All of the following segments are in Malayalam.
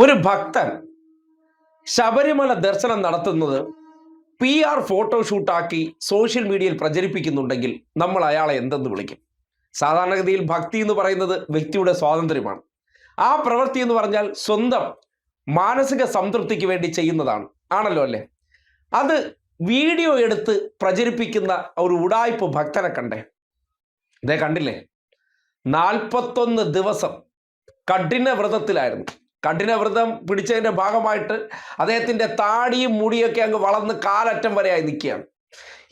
ഒരു ഭക്തൻ ശബരിമല ദർശനം നടത്തുന്നത് പി ആർ ഫോട്ടോഷൂട്ടാക്കി സോഷ്യൽ മീഡിയയിൽ പ്രചരിപ്പിക്കുന്നുണ്ടെങ്കിൽ നമ്മൾ അയാളെ എന്തെന്ന് വിളിക്കും? സാധാരണഗതിയിൽ ഭക്തി എന്ന് പറയുന്നത് വ്യക്തിയുടെ സ്വാതന്ത്ര്യമാണ്. ആ പ്രവൃത്തി എന്ന് പറഞ്ഞാൽ സ്വന്തം മാനസിക സംതൃപ്തിക്ക് വേണ്ടി ചെയ്യുന്നതാണ്. ആണല്ലോ അല്ലേ? അത് വീഡിയോ എടുത്ത് പ്രചരിപ്പിക്കുന്ന ഒരു ഉടായ്പ ഭക്തനെ കണ്ടേ. ഇതേ കണ്ടില്ലേ? നാൽപ്പത്തൊന്ന് ദിവസം കഠിന വ്രതത്തിലായിരുന്നു. കഠിന വ്രതം പിടിച്ചതിന്റെ ഭാഗമായിട്ട് അദ്ദേഹത്തിന്റെ താടിയും മുടിയൊക്കെ അങ്ങ് വളർന്ന് കാലറ്റം വരെയായി നിൽക്കുകയാണ്.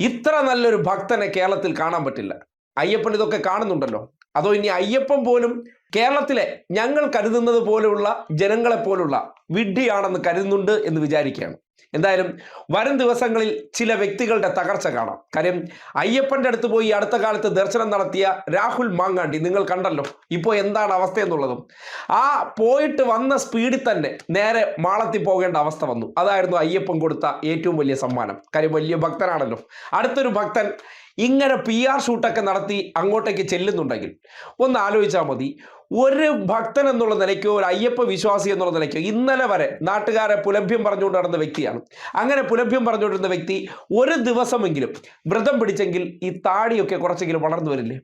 ഇത്ര നല്ലൊരു ഭക്തനെ കേരളത്തിൽ കാണാൻ പറ്റില്ല. അയ്യപ്പൻ ഇതൊക്കെ കാണുന്നുണ്ടല്ലോ. അതോ ഇനി അയ്യപ്പൻ പോലും കേരളത്തിലെ ഞങ്ങൾ കരുതുന്നത് പോലെയുള്ള ജനങ്ങളെ പോലുള്ള വിഡ്ഢിയാണെന്ന് കരുതുന്നുണ്ട് എന്ന് വിചാരിക്കുകയാണ്. എന്തായാലും വരും ദിവസങ്ങളിൽ ചില വ്യക്തികളുടെ തകർച്ച കാണാം. കാര്യം അയ്യപ്പന്റെ അടുത്ത് പോയി അടുത്ത കാലത്ത് ദർശനം നടത്തിയ രാഹുൽ മാങ്ങാണ്ടി നിങ്ങൾ കണ്ടല്ലോ. ഇപ്പോൾ എന്താണ് അവസ്ഥ എന്നുള്ളതും. ആ പോയിട്ട് വന്ന സ്പീഡിൽ തന്നെ നേരെ മാളത്തി പോകേണ്ട അവസ്ഥ വന്നു. അതായിരുന്നു അയ്യപ്പൻ കൊടുത്ത ഏറ്റവും വലിയ സമ്മാനം. കാര്യം വലിയ ഭക്തനാണല്ലോ. അടുത്തൊരു ഭക്തൻ ഇങ്ങനെ പി ആർ ഷൂട്ടൊക്കെ നടത്തി അങ്ങോട്ടേക്ക് ചെല്ലുന്നുണ്ടെങ്കിൽ ഒന്ന് ആലോചിച്ചാൽ മതി. ഒരു ഭക്തൻ എന്നുള്ള നിലയ്ക്കോ ഒരു അയ്യപ്പ വിശ്വാസി എന്നുള്ള നിലയ്ക്കോ ഇന്നലെ വരെ നാട്ടുകാരെ പുലഭ്യം പറഞ്ഞുകൊണ്ട് നടന്ന വ്യക്തിയാണ്. അങ്ങനെ പുലഭ്യം പറഞ്ഞുകൊണ്ടിരുന്ന വ്യക്തി ഒരു ദിവസമെങ്കിലും വ്രതം പിടിച്ചെങ്കിൽ ഈ താടിയൊക്കെ കുറച്ചെങ്കിലും വളർന്നു വരില്ലേ?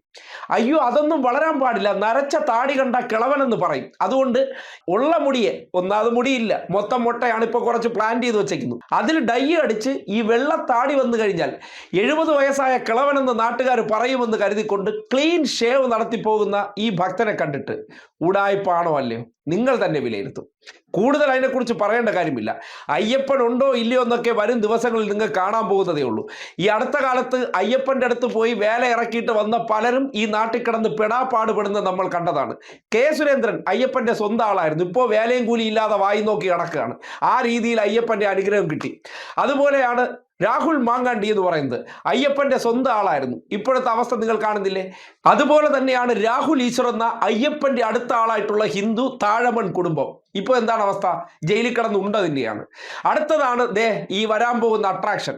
അയ്യോ അതൊന്നും വളരാൻ പാടില്ല. നരച്ച താടി കണ്ട കിളവനെന്ന് പറയും. അതുകൊണ്ട് ഉള്ള മുടിയെ ഒന്നാമത് മുടിയില്ല മൊത്തം മുട്ടയാണ് ഇപ്പോൾ കുറച്ച് പ്ലാൻ ചെയ്ത് വെച്ചേക്കുന്നു അതിൽ ഡൈ അടിച്ച് ഈ വെള്ള താടി വന്നു കഴിഞ്ഞാൽ എഴുപത് വയസ്സായ കിളവനെന്ന് നാട്ടുകാർ പറയുമെന്ന് കരുതിക്കൊണ്ട് ക്ലീൻ ഷേവ് നടത്തി പോകുന്ന ഈ ഭക്തനെ കണ്ടിട്ട് ഉടായ്പാണോ അല്ലയോ നിങ്ങൾ തന്നെ വിലയിരുത്തും. കൂടുതൽ അതിനെക്കുറിച്ച് പറയേണ്ട കാര്യമില്ല. അയ്യപ്പൻ ഉണ്ടോ ഇല്ലയോ എന്നൊക്കെ വരും ദിവസങ്ങളിൽ നിങ്ങൾ കാണാൻ പോകുന്നതേ ഉള്ളൂ. ഈ അടുത്ത കാലത്ത് അയ്യപ്പന്റെ അടുത്ത് പോയി വേല ഇറക്കിയിട്ട് വന്ന പലരും ഈ നാട്ടിൽ കിടന്ന് പെടാപ്പാടുപെടുന്നത് നമ്മൾ കണ്ടതാണ്. കെ സുരേന്ദ്രൻ അയ്യപ്പന്റെ സ്വന്തം ആളായിരുന്നു. ഇപ്പോൾ വേലയും കൂലി ഇല്ലാതെ വായി നോക്കി കിടക്കുകയാണ്. ആ രീതിയിൽ അയ്യപ്പന്റെ അനുഗ്രഹം കിട്ടി. അതുപോലെയാണ് രാഹുൽ മാങ്ങാണ്ടി എന്ന് പറയുന്നത് അയ്യപ്പന്റെ സ്വന്തം ആളായിരുന്നു. ഇപ്പോഴത്തെ അവസ്ഥ നിങ്ങൾ കാണുന്നില്ലേ? അതുപോലെ തന്നെയാണ് രാഹുൽ ഈശ്വർ എന്ന അയ്യപ്പന്റെ അടുത്ത ആളായിട്ടുള്ള ഹിന്ദു താഴമൺ കുടുംബം. ഇപ്പോൾ എന്താണ് അവസ്ഥ? ജയിലിൽ കിടന്ന് തന്നെയാണ് അടുത്തതാണ് ദേ ഈ വരാൻ പോകുന്ന അട്രാക്ഷൻ